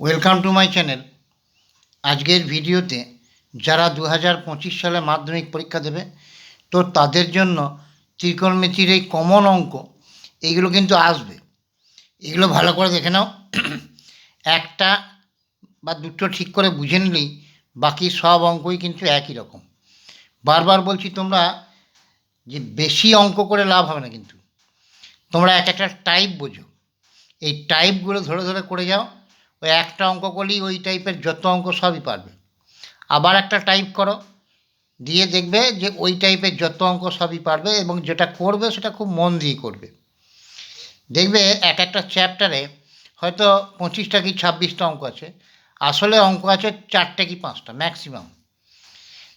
Welcome to my channel আজকের ভিডিওতে যারা দু হাজার পঁচিশ সালে মাধ্যমিক পরীক্ষা দেবে, তো তাদের জন্য ত্রিকোণমিতির এই কমন অঙ্ক, এইগুলো কিন্তু আসবে। এগুলো ভালো করে দেখে নাও। একটা বা দুটো ঠিক করে বুঝে নিলেই বাকি সব অঙ্কই কিন্তু একই রকম। বারবার বলছি তোমরা যে বেশি অঙ্ক করে লাভ হবে না কিন্তু। তোমরা এক একটা টাইপ বোঝো। এই টাইপগুলো ধরে ধরে করে যাও। ওই একটা অঙ্ক করলেই ওই টাইপের যত অঙ্ক সবই পারবে। আবার একটা টাইপ করো, দিয়ে দেখবে যে ওই টাইপের যত অঙ্ক সবই পারবে এবং যেটা করবে সেটা খুব মন দিয়ে করবে। দেখবে এক একটা চ্যাপ্টারে হয়তো পঁচিশটা কি ছাব্বিশটা অঙ্ক আছে, আসলে অঙ্ক আছে চারটে কি পাঁচটা ম্যাক্সিমাম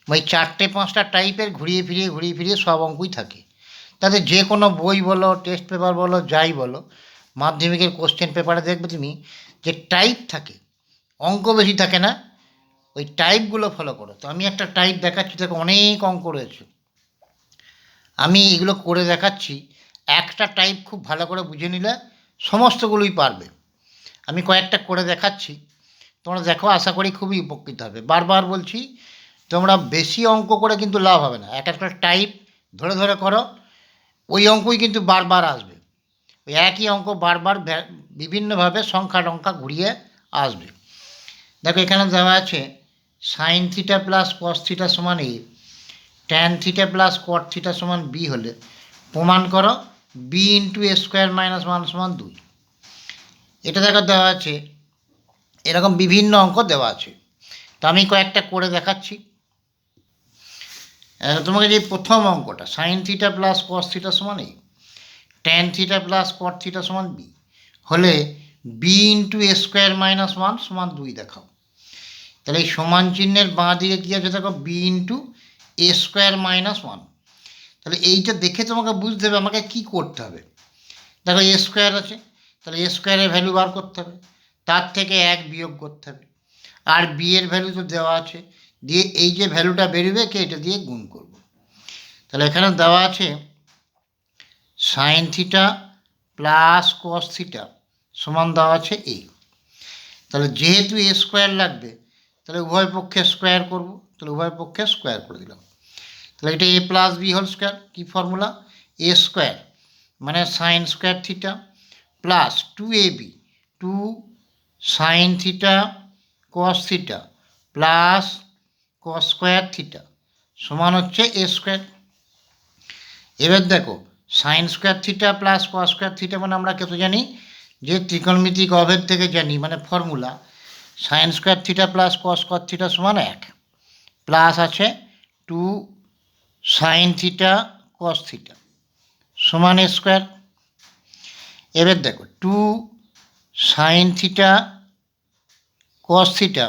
ওই চারটে পাঁচটা টাইপের ঘুরিয়ে ফিরিয়ে ঘুরিয়ে ফিরিয়ে সব অঙ্কই থাকে। তাতে যে কোনো বই বলো টেস্ট পেপার বলো, যাই বলো, মাধ্যমিকের কোশ্চেন পেপারে দেখবে তুমি যে টাইপ থাকে, অঙ্ক বেশি থাকে না, ওই টাইপগুলো ফলো করো। তো আমি একটা টাইপ দেখাচ্ছি, দেখো অনেক অঙ্ক রয়েছে। আমি এগুলো করে দেখাচ্ছি, একটা টাইপ খুব ভালো করে বুঝে নিলে সমস্তগুলোই পারবে। আমি কয়েকটা করে দেখাচ্ছি, তোমরা দেখো, আশা করি খুবই উপকৃত হবে। বারবার বলছি, তোমরা বেশি অঙ্ক করে কিন্তু লাভ হবে না। এক একটা টাইপ ধরে ধরে করো, ওই অঙ্কই কিন্তু বারবার আসবে। ওই একই অঙ্ক বারবার বিভিন্নভাবে সংখ্যা টংখ্যা ঘুরিয়ে আসবে। দেখো, এখানে দেওয়া আছে sine theta plus cos theta সমান A tan theta plus cot theta সমান বি হলে প্রমাণ করো B into A square minus one সমান দুই। এটা দেখো, দেওয়া আছে, এরকম বিভিন্ন অঙ্ক দেওয়া আছে। তো আমি কয়েকটা করে দেখাচ্ছি। তোমাকে যে প্রথম অঙ্কটা sine theta plus cos theta সমান এই tan theta plus cot theta সমান বি হলে B into A square minus one সমান দুই দেখাও। তাহলে এই সমান চিহ্নের বাঁ দিকে কী আছে দেখো? B into A square minus one তাহলে এইটা দেখে তোমাকে বুঝতে হবে আমাকে কী করতে হবে। দেখো এ স্কোয়ার আছে, তাহলে এ স্কোয়ারের ভ্যালু বার করতে হবে। তার থেকে এক বিয়োগ করতে হবে। আর বি এর ভ্যালু তো দেওয়া আছে। দিয়ে এই যে ভ্যালুটা বেরোবে, কে এটা দিয়ে গুণ করব। তাহলে এখানে দেওয়া আছে sine theta plus cos theta সমান দেওয়া আছে এ তাহলে যেহেতু এ স্কোয়ার লাগবে, তাহলে উভয় পক্ষে স্কোয়ার করব, তাহলে উভয় পক্ষে স্কোয়ার করে দিলাম। তাহলে এটা A plus B whole square key formula A square মানে sine square theta plus two A B two sine theta cos theta plus cos square theta সমান হচ্ছে এ স্কোয়ার এবার দেখো sine square theta plus cos square theta মানে আমরা কত জানি? যে ত্রিকোণমিতিক অভেদ থেকে জানি মানে formula sine square theta plus cos square theta সমান এক প্লাস আছে two sine theta cos theta সমান স্কোয়ার এবার দেখো two sine theta cos theta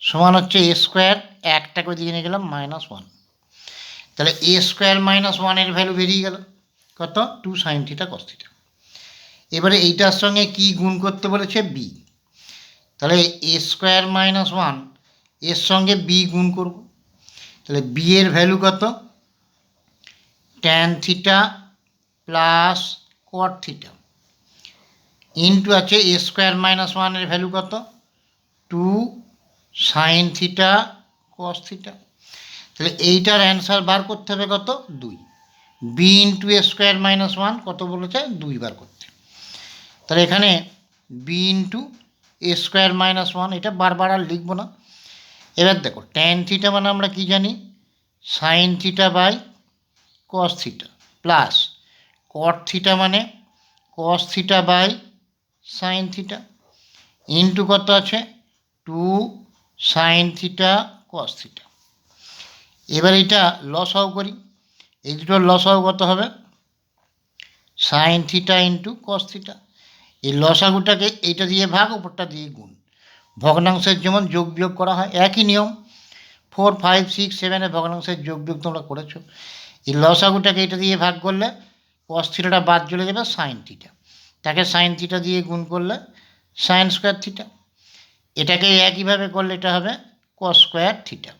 সমান হচ্ছে এ স্কোয়ার একটা করে দিয়ে নিয়ে গেলাম মাইনাস ওয়ান তাহলে এ স্কোয়ার মাইনাস ওয়ানের ভ্যালু বেরিয়ে গেল, কত? Two sine theta cos theta এবারে এইটার সঙ্গে কি গুণ করতে বলেছে বি। তাহলে এ স্কোয়ার মাইনাস ওয়ান, এর সঙ্গে বি গুণ করব। তাহলে বি এর ভ্যালু কত? Tan theta plus cot theta into আছে এ স্কোয়ার মাইনাস ওয়ানের ভ্যালু কত? Two sine theta cos theta তাহলে এইটার অ্যান্সার বার করতে হবে কত? দুই। B into A square minus one কত বলেছে? দুই বার করতে তাহলে এখানে B into A square minus one এটা বারবার আর লিখব না। এবার দেখো ট্যান থিটা মানে আমরা কি জানি? Sine theta by cos theta plus cot theta মানে cos theta by sine theta into কত আছে? Two sine theta cos theta এবার এটা লস হও করি। এই দুটোর লস হও কত হবে? Sine theta into cos theta এই লসাগুটাকে এইটা দিয়ে ভাগ ওপরটা দিয়ে গুণ। ভগ্নাংশের যেমন যোগ বিয়োগ করা হয়, একই নিয়ম। ফোর, ফাইভ, সিক্স, সেভেনে ভগ্নাংশের যোগ বিয়োগ তোমরা করেছ। এই লসাগুটাকে এটা দিয়ে ভাগ করলে কস থিটাটা বাদ চলে যাবে সাইন থিটা তাকে সাইন থিটা দিয়ে গুণ করলে সাইন স্কোয়ার থিটা এটাকে একইভাবে করলে এটা হবে কস স্কোয়ার থিটা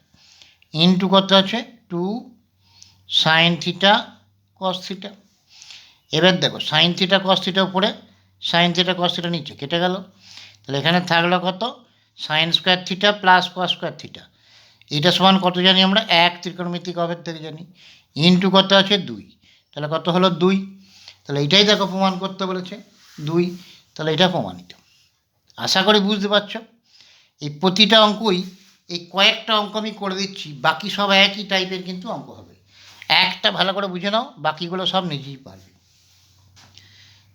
ইন্টু কত আছে two sine theta cos theta এবার দেখো সাইন থিটা কস থিটা উপরে সাইন থিটা কস থিটা নিচে কেটে গেল। তাহলে এখানে থাকল কত? Sine square theta plus cos square theta এটা সমান কত জানি আমরা? এক ত্রিকোণমিতিক অভেদ থেকে জানি। ইন্টু কত আছে? দুই। তাহলে কত হলো? দুই। তাহলে এটাই দেখো প্রমাণ করতে বলেছে। দুই। তাহলে এটা প্রমাণিত। আশা করি বুঝতে পারছ? এই প্রতিটা অঙ্কই, এই কয়েকটা অঙ্ক আমি করে দিচ্ছি। বাকি সব একই টাইপের কিন্তু অঙ্ক হবে। একটা ভালো করে বুঝে নাও, বাকিগুলো সব নিজেই পারবে।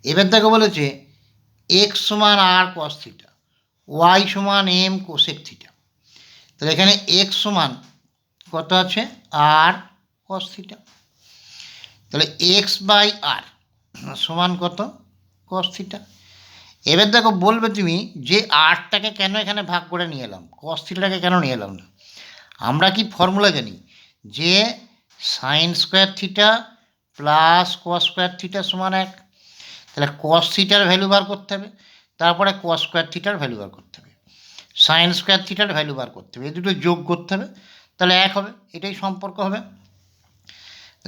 এবার দেখো বলেছে এক্স সমান আর কস থিটা ওয়াই সমান এম কোসেক থিটা তাহলে এখানে এক্স সমান কত আছে? আর কস থিটা তাহলে এক্স বাই আর সমান কত? কস থিটা এবার দেখো বলবে তুমি যে আটটাকে কেন এখানে ভাগ করে নিয়ে এলাম? কস থিটাকে কেন নিয়ে এলাম না? আমরা কি ফর্মুলা জানি? যে sine square theta plus cos square theta সমান এক। তাহলে কস থিটার ভ্যালু বার করতে হবে, তারপরে কস স্কোয়ার থিটার ভ্যালু বার করতে হবে। সাইন স্কোয়ার থিটার ভ্যালু বার করতে হবে, এই দুটো যোগ করতে হবে, তাহলে এক হবে, এটাই সম্পর্ক হবে।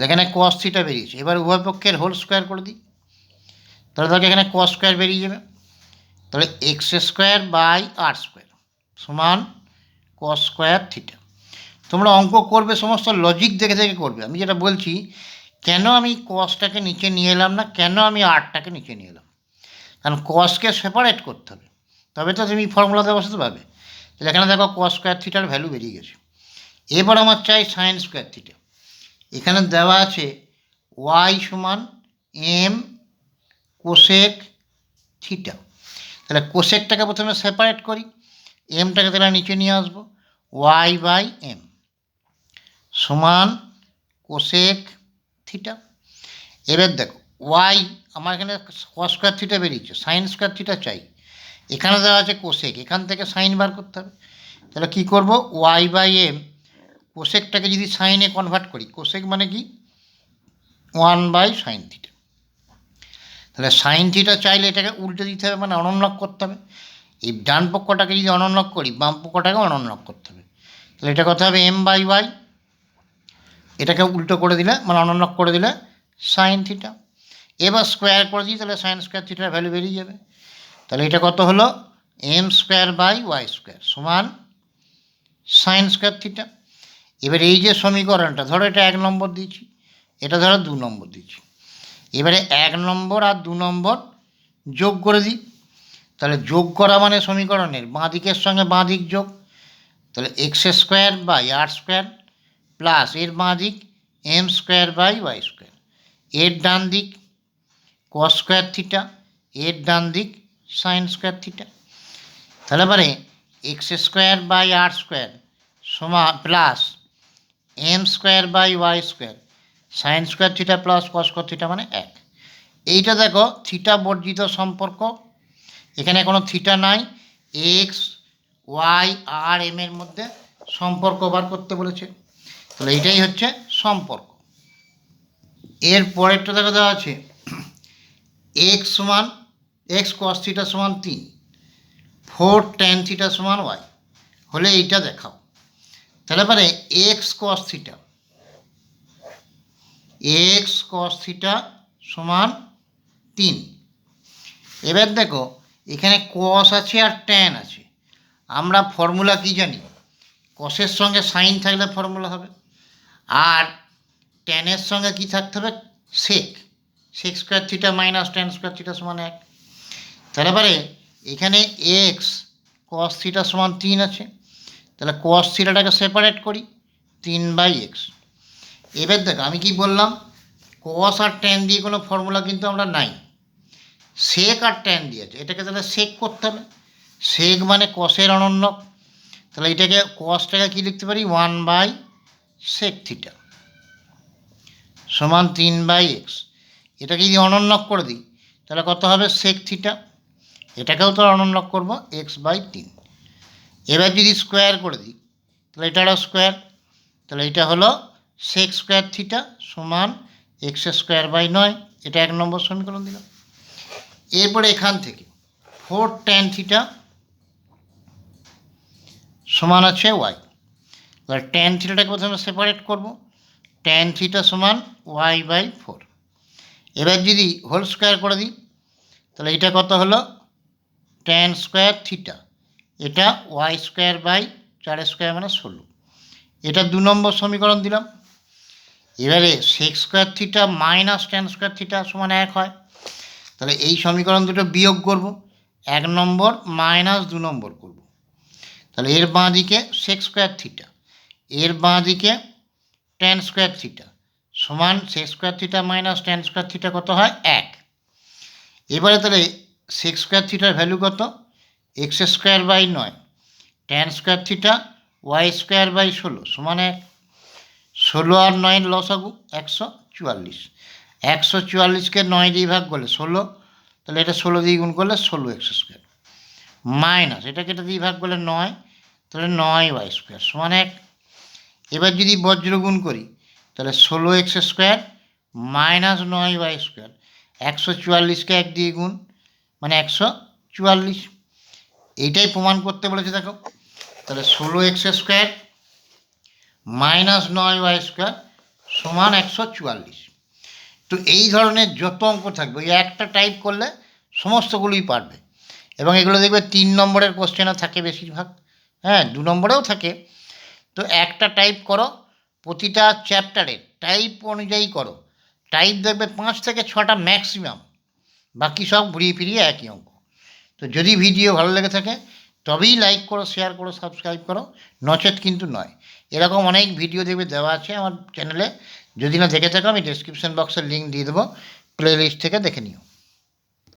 এখানে কস থিটা বেরিয়েছে, এবার উভয় পক্ষের হোল স্কোয়ার করে দিই। তাহলে দেখো এখানে কস স্কোয়ার বেরিয়ে যাবে, তাহলে X square by R square সমান কস স্কোয়ার থিটা তোমরা অঙ্ক করবে, সমস্ত লজিক দেখে দেখে করবে। আমি যেটা বলছি কেন আমি কসটাকে নিচে নিয়ে এলাম না? কেন আমি আটটাকে নিচে নিয়ে এলাম? কারণ কসকে সেপারেট করতে হবে। তবে তো তুমি ফর্মুলাতে বসাতে পারবে তাহলে এখানে দেখো কস স্কোয়ার থিটার ভ্যালু বেরিয়ে গেছে। এবার আমার চাই সাইন স্কোয়ার থিটা এখানে দেওয়া আছে ওয়াই সমান এম কোশেক থিটা তাহলে কোশেকটাকে প্রথমে সেপারেট করি। এমটাকে তাহলে নিচে নিয়ে আসব। ওয়াই বাই এম সমান কোসেক থিটা এবার দেখো ওয়াই আমার এখানে কস স্কোয়ার থিটা বেরিয়েছে সাইন স্কোয়ার থিটা চাই। এখানে দেওয়া আছে কোসেক এখান থেকে সাইন বার করতে হবে। তাহলে কী করব? ওয়াই বাই এম কোসেকটাকে যদি সাইনে কনভার্ট করি কোসেক মানে কি? ওয়ান বাই সাইন থিটা তাহলে সাইন থিটা চাইলে এটাকে উল্টে দিতে হবে মানে অনন্যক করতে হবে। এই ডান পক্ষটাকে যদি অনন্যক করি, বাম পক্ষটাকে অনন্যক করতে হবে। তাহলে এটা কথা হবে? এম বাই ওয়াই এটাকে উল্টো করে দিলে মানে অনন্যক করে দিলে সাইন থিটা এবার স্কোয়ার করে দিই, তাহলে সাইন স্কোয়ার থিটার ভ্যালু বেরিয়ে যাবে। তাহলে এটা কত হলো? M square by Y square সমান সাইন স্কোয়ার থিটা এবার এই যে সমীকরণটা, ধরো এটা এক নম্বর দিয়েছি, এটা ধরো দু নম্বর দিয়েছি। এবারে এক নম্বর আর দু নম্বর যোগ করে দিই। তাহলে যোগ করা মানে সমীকরণের, বাঁ দিকের সঙ্গে বাঁ দিক যোগ। তাহলে X square by R square plus এর বাঁ দিক M square by Y square. এর ডান দিক কস স্কোয়ার থিটা, এর ডান দিক সাইন স্কোয়ার থিটা। তাহলে পরে X square by R square সমান plus M square by Y square. Sine square theta plus cos square theta মানে এক। এইটা দেখো থিটা বর্জিত সম্পর্ক। এখানে কোনো থিটা নাই। এক্স, ওয়াই, আর, এম এর মধ্যে সম্পর্ক বার করতে বলেছে। তাহলে এইটাই হচ্ছে সম্পর্ক। এর পরেরটা দেখা দেওয়া আছে এক্স সমান এক্স কস থিটা সমান তিন ফোর টেন থিটা সমান ওয়াই হলে এইটা দেখাও। তাহলে পরে X cos theta X cos theta সমান তিন। এবার দেখো, এখানে কস আছে আর ট্যান আছে। আমরা ফর্মুলা কি জানি? কসের সঙ্গে সাইন থাকলে ফর্মুলা হবে। আর ট্যানের সঙ্গে কি থাকতে হবে? Sec sec square theta minus tan square theta সমান এক। তাহলে পরে এখানে এক্স কস থিটা সমান তিন আছে। তাহলে কস থিটাটাকে সেপারেট করি তিন বাই এক্স এবার দেখো, আমি কি বললাম? কস আর ট্যান দিয়ে কোনো ফর্মুলা কিন্তু আমরা নাই। সেক আর ট্যান দিয়েছে। এটাকে তাহলে সেক করতে হবে। সেক মানে কসের অনন্য। তাহলে এটাকে কসটাকে কী লিখতে পারি? ওয়ান বাই সেক থিটা সমান তিন বাই এক্স এটাকে যদি অনন্যক করে দিই, তাহলে কত হবে? সেক থিটা এটাকেও তো অনন্যক করব এক্স বাই তিন। এবার যদি স্কোয়ার করে দিই, তাহলে এটারও স্কোয়ার তাহলে এটা হলো সেক স্কোয়ার থিটা সমান এক্স স্কোয়ার বাই নয়। এটা এক নম্বর সমীকরণ দিলাম। এরপরে এখান থেকে ফোর টেন থিটা সমান আছে ওয়াই এবার টেন থিটাটাকে প্রথমে সেপারেট করব। টেন থিটা সমান ওয়াই বাই ফোর এবার যদি হোল স্কোয়ার করে দিই, তাহলে এটা কত হলো? টেন স্কোয়ার থিটা এটা ওয়াই স্কোয়ার বাই চার স্কোয়ার মানে ষোলো। এটা দু নম্বর সমীকরণ দিলাম। এবারে sec square theta minus tan square theta সমান এক হয়। তাহলে এই সমীকরণ দুটো বিয়োগ করব। এক নম্বর মাইনাস দু নম্বর করব। তাহলে এর বাঁ দিকে সেক্স স্কোয়ার থিটা এর বাঁ দিকে টেন স্কোয়ার থিটা সমান sec square theta minus tan square theta কত হয়? এক। এবারে তাহলে সেক্স স্কোয়ার থিটার ভ্যালু কত? এক্স স্কোয়ার বাই নয়। Tan square theta Y square by ষোলো। সমান এক। ষোলো আর নয়ের লসাগু একশো চুয়াল্লিশ। একশো চুয়াল্লিশকে নয় দিয়ে ভাগ করলে ষোলো। তাহলে এটা ষোলো দিয়ে গুণ করলে ষোলো এক্স স্কোয়ার মাইনাস এটাকে এটা দিয়ে ভাগ করলে নয়। তাহলে নয় ওয়াই স্কোয়ার সমান এক। এবার যদি বজ্র গুণ করি, তাহলে ষোলো এক্স স্কোয়ার মাইনাস নয় ওয়াই স্কোয়ার। একশো চুয়াল্লিশকে এক দিয়ে গুণ মানে একশো চুয়াল্লিশ। এইটাই প্রমাণ করতে বলেছে, দেখো। তাহলে ষোলো এক্স স্কোয়ার মাইনাস নয় ওয়াই স্কোয়ার সমান একশো চুয়াল্লিশ। তো এই ধরনের যত অঙ্ক থাকবে, ওই একটা টাইপ করলে সমস্তগুলোই পারবে। এবং এগুলো দেখবে তিন নম্বরের কোশ্চেনও থাকে বেশিরভাগ। হ্যাঁ দু নম্বরেও থাকে। তো একটা টাইপ করো, প্রতিটা চ্যাপ্টারে টাইপ অনুযায়ী করো। টাইপ দেখবে পাঁচ থেকে ছটা ম্যাক্সিমাম বাকি সব ঘুরিয়ে ফিরিয়ে একই অঙ্ক। তো যদি ভিডিও ভালো লেগে থাকে, তবেই লাইক করো শেয়ার করো সাবস্ক্রাইব করো। নচেত কিন্তু নয়। এরকম অনেক ভিডিও দেখবে দেওয়া আছে আমার চ্যানেলে যদি না দেখে থাকো, আমি ডিসক্রিপশন বক্সের লিঙ্ক দিয়ে দেবো। প্লে লিস্ট থেকে দেখে নিও।